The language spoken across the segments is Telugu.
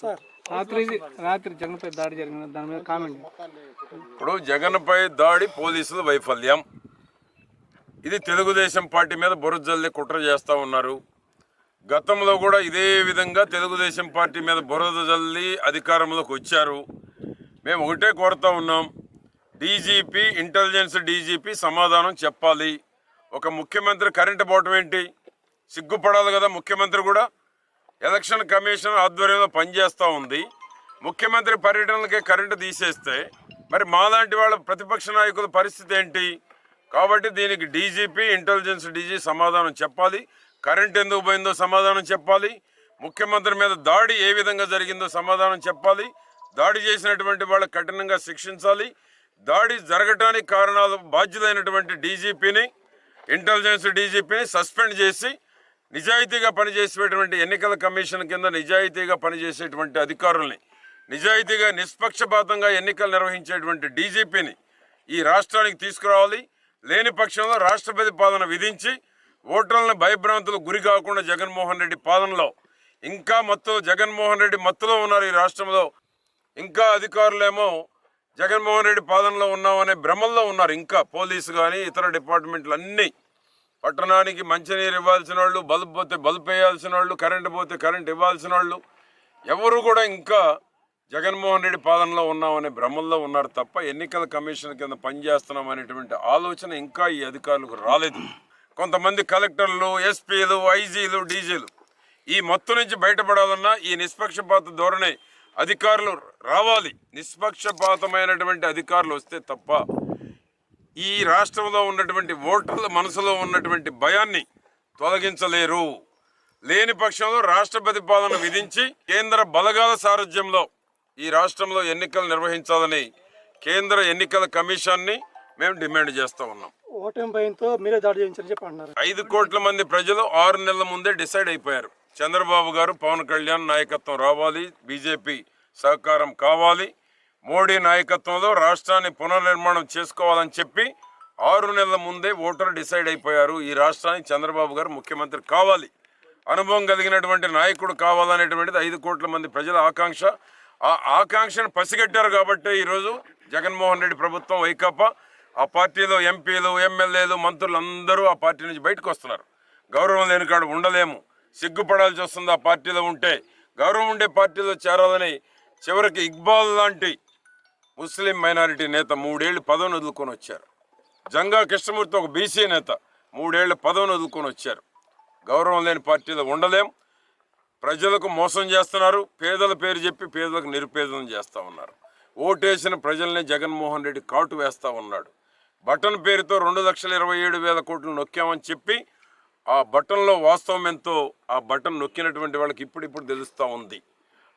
సార్. రాత్రి రాత్రి జగన్పై దాడి జరిగింది దాని మీద కామెంట్ ఇప్పుడు జగన్పై దాడి పోలీసుల వైఫల్యం. ఇది తెలుగుదేశం పార్టీ మీద బురద కుట్ర చేస్తూ ఉన్నారు. గతంలో కూడా ఇదే విధంగా తెలుగుదేశం పార్టీ మీద బురద జల్లి అధికారంలోకి వచ్చారు. మేము ఒకటే కోరుతా ఉన్నాం. డీజీపీ ఇంటెలిజెన్స్ డీజీపీ సమాధానం చెప్పాలి. ఒక ముఖ్యమంత్రి కరెంటు పోవటం ఏంటి? సిగ్గుపడాలి కదా ముఖ్యమంత్రి కూడా. ఎలక్షన్ కమిషన్ ఆధ్వర్యంలో పనిచేస్తూ ఉంది. ముఖ్యమంత్రి పర్యటనలకే కరెంటు తీసేస్తే మరి మాలాంటి వాళ్ళ ప్రతిపక్ష నాయకుల పరిస్థితి ఏంటి? కాబట్టి దీనికి డీజీపీ ఇంటెలిజెన్స్ డీజీ సమాధానం చెప్పాలి. కరెంట్ ఎందుకు పోయిందో సమాధానం చెప్పాలి. ముఖ్యమంత్రి మీద దాడి ఏ విధంగా జరిగిందో సమాధానం చెప్పాలి. దాడి చేసినటువంటి వాళ్ళు కఠినంగా శిక్షించాలి. దాడి జరగటానికి కారణాలు బాధ్యులైనటువంటి డీజీపీని ఇంటెలిజెన్స్ డీజీపీని సస్పెండ్ చేసి నిజాయితీగా పనిచేసేటువంటి ఎన్నికల కమిషన్ కింద నిజాయితీగా పనిచేసేటువంటి అధికారుల్ని నిజాయితీగా నిష్పక్షపాతంగా ఎన్నికలు నిర్వహించేటువంటి డీజీపీని ఈ రాష్ట్రానికి తీసుకురావాలి. లేని పక్షంలో రాష్ట్రపతి పాలన విధించి ఓటర్లను భయభ్రాంతులకు గురి కాకుండా జగన్మోహన్ రెడ్డి పాలనలో ఇంకా మత్తు జగన్మోహన్ రెడ్డి మత్తులో ఉన్నారు ఈ రాష్ట్రంలో. ఇంకా అధికారులేమో జగన్మోహన్ రెడ్డి పాలనలో ఉన్నామనే భ్రమల్లో ఉన్నారు. ఇంకా పోలీసు కానీ ఇతర డిపార్ట్మెంట్లు అన్నీ పట్టణానికి మంచినీరు ఇవ్వాల్సిన వాళ్ళు బల్బ్ పోతే బల్బ్ వేయాల్సిన వాళ్ళు కరెంట్ పోతే కరెంట్ ఇవ్వాల్సిన వాళ్ళు ఎవరు కూడా ఇంకా జగన్మోహన్ రెడ్డి పాలనలో ఉన్నామనే భ్రమల్లో ఉన్నారు తప్ప ఎన్నికల కమిషన్ కింద పనిచేస్తున్నాం అనేటువంటి ఆలోచన ఇంకా ఈ అధికారులకు రాలేదు. కొంతమంది కలెక్టర్లు ఎస్పీలు ఐజీలు డీజీలు ఈ మొత్తం నుంచి బయటపడాలన్నా ఈ నిష్పక్షపాత ధోరణి అధికారులు రావాలి. నిష్పక్షపాతమైనటువంటి అధికారులు వస్తే తప్ప ఈ రాష్ట్రంలో ఉన్నటువంటి ఓటర్ల మనసులో ఉన్నటువంటి భయాన్ని తొలగించలేరు. లేని పక్షంలో రాష్ట్రపతి పాలన విధించి కేంద్ర బలగాల సారథ్యంలో ఈ రాష్ట్రంలో ఎన్నికలు నిర్వహించాలని కేంద్ర ఎన్నికల కమిషన్ని మేము డిమాండ్ చేస్తూ ఉన్నాం. ఐదు కోట్ల మంది ప్రజలు ఆరు నెలల ముందే డిసైడ్ అయిపోయారు. చంద్రబాబు గారు పవన్ కళ్యాణ్ నాయకత్వం రావాలి బీజేపీ సహకారం కావాలి మోడీ నాయకత్వంలో రాష్ట్రాన్ని పునర్నిర్మాణం చేసుకోవాలని చెప్పి ఆరు నెలల ముందే ఓటర్లు డిసైడ్ అయిపోయారు. ఈ రాష్ట్రానికి చంద్రబాబు గారు ముఖ్యమంత్రి కావాలి. అనుభవం కలిగినటువంటి నాయకుడు కావాలనేటువంటిది ఐదు కోట్ల మంది ప్రజల ఆకాంక్ష. ఆ ఆకాంక్షను పసిగట్టారు కాబట్టి ఈరోజు జగన్మోహన్ రెడ్డి ప్రభుత్వం వైకాపా ఆ పార్టీలో ఎంపీలు ఎమ్మెల్యేలు మంత్రులు అందరూ ఆ పార్టీ నుంచి బయటకు వస్తున్నారు. గౌరవం లేని కాడ ఉండలేము. సిగ్గుపడాల్సి వస్తుంది ఆ పార్టీలో ఉంటే. గౌరవం ఉండే పార్టీలో చేరాలని చివరికి ఇక్బాల్ లాంటి ముస్లిం మైనారిటీ నేత మూడేళ్ళు పదవిని వదులుకొని వచ్చారు. జంగా కృష్ణమూర్తి ఒక బీసీ నేత మూడేళ్ళు పదవిని వదులుకొని వచ్చారు. గౌరవం లేని పార్టీలో ఉండలేం. ప్రజలకు మోసం చేస్తున్నారు. పేదల పేరు చెప్పి పేదలకు నిరుపేదలను చేస్తూ ఉన్నారు. ఓటేసిన ప్రజల్ని జగన్మోహన్ రెడ్డి కాటు వేస్తూ ఉన్నాడు. బటన్ పేరుతో రెండు లక్షల ఇరవై ఏడు వేల కోట్లు నొక్కామని చెప్పి ఆ బటన్లో వాస్తవం ఎంతో ఆ బటన్ నొక్కినటువంటి వాళ్ళకి ఇప్పుడిప్పుడు తెలుస్తూ ఉంది.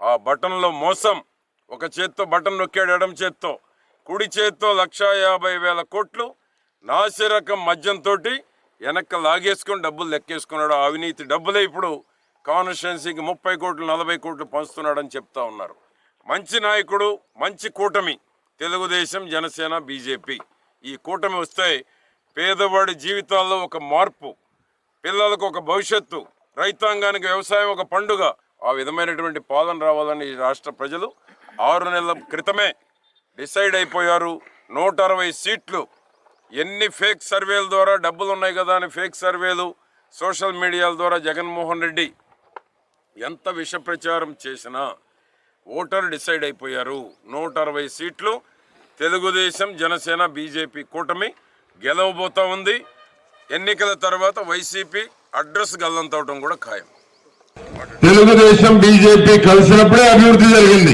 ఆ బటన్లో మోసం ఒక చేత్తో బటన్ నొక్కాడు ఎడం చేత్తో. కుడి చేత్తో లక్షా యాభై వేల కోట్లు నాసిరకం మద్యంతో వెనక్క లాగేసుకొని డబ్బులు లెక్కేసుకున్నాడు. అవినీతి డబ్బులే ఇప్పుడు కాన్స్టిట్యున్సీకి ముప్పై కోట్లు నలభై కోట్లు పంచుతున్నాడని చెప్తా ఉన్నారు. మంచి నాయకుడు మంచి కూటమి. తెలుగుదేశం జనసేన బీజేపీ. ఈ కూటమి వస్తే పేదవాడి జీవితాల్లో ఒక మార్పు పిల్లలకు ఒక భవిష్యత్తు రైతాంగానికి వ్యవసాయం ఒక పండుగ ఆ విధమైనటువంటి పాలన రావాలని ఈ రాష్ట్ర ప్రజలు ఆరు నెలల క్రితమే డిసైడ్ అయిపోయారు. నూట అరవై సీట్లు. ఎన్ని ఫేక్ సర్వేల ద్వారా డబ్బులు ఉన్నాయి కదా అని ఫేక్ సర్వేలు సోషల్ మీడియాల ద్వారా జగన్మోహన్ రెడ్డి ఎంత విష ప్రచారం చేసినా ఓటర్ డిసైడ్ అయిపోయారు. నూట అరవై సీట్లు. తెలుగుదేశం జనసేన బీజేపీ కూటమి గెలవబోతా ఉంది. ఎన్నికల తర్వాత వైసీపీ అడ్రస్ గల్లంతవటం కూడా ఖాయం. తెలుగుదేశం బీజేపీ కలిసినప్పుడే అభివృద్ధి జరిగింది.